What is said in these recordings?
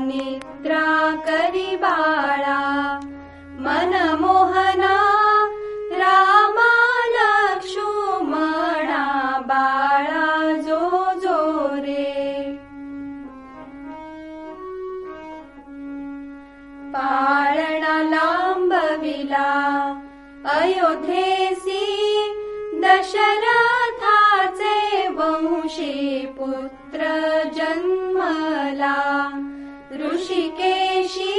निद्रा करिबाला मनमोहना रामा लक्ष्मणा बाळा जो जो रे। पाळणा लाम्बविला अयोधे दशरथाचे वंशी पुत्र जन्मला। ऋषिकेशी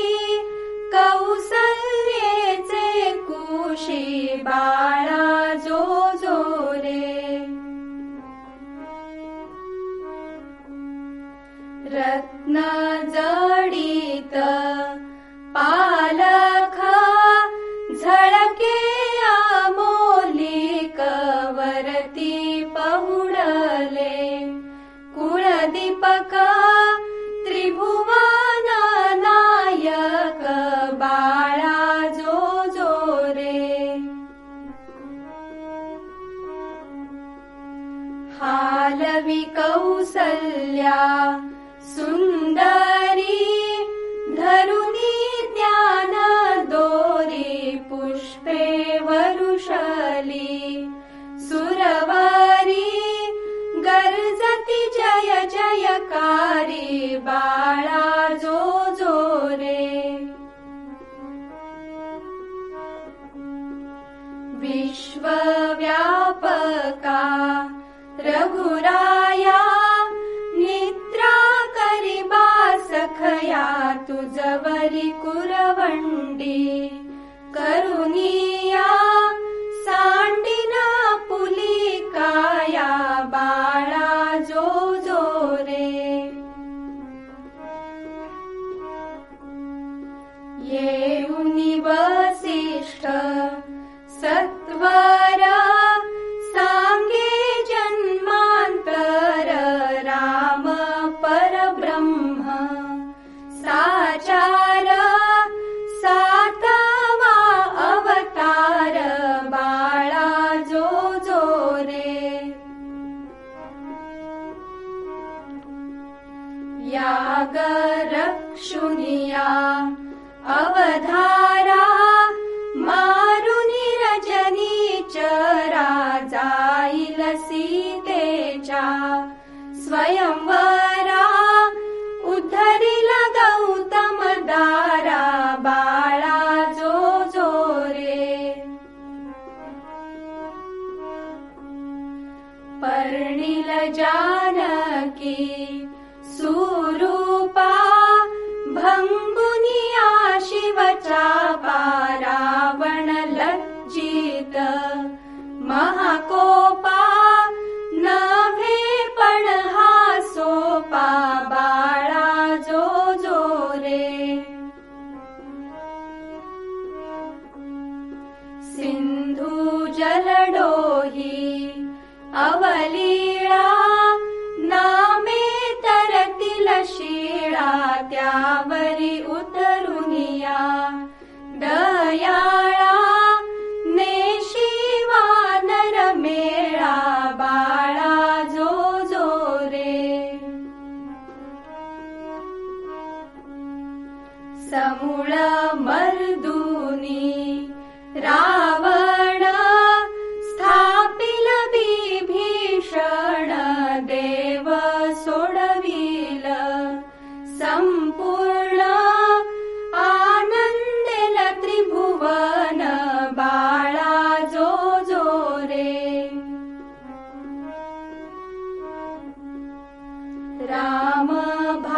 कौसल्येचे कुशी बाळा जो जो रे। रत्न कौसल्या सुन्दर यागरक्षुनिया। अवधारा मारुनि रजनी च राजाइलसीते च स्वयंवारा बाळा जो जोरे पर्णिल जानकी माहा समुळा मर्दूनि रावण स्थापिल विभीषण देव सोडविल सम्पूर्ण आनन्देन त्रिभुवन बाळा जो आनन्दिनत्रिभुवनबालाजोजो रे. रामभावाचा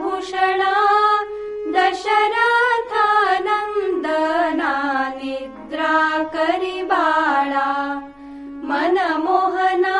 भूषणा दशरथानन्दना निद्रा करिबाळा मनमोहना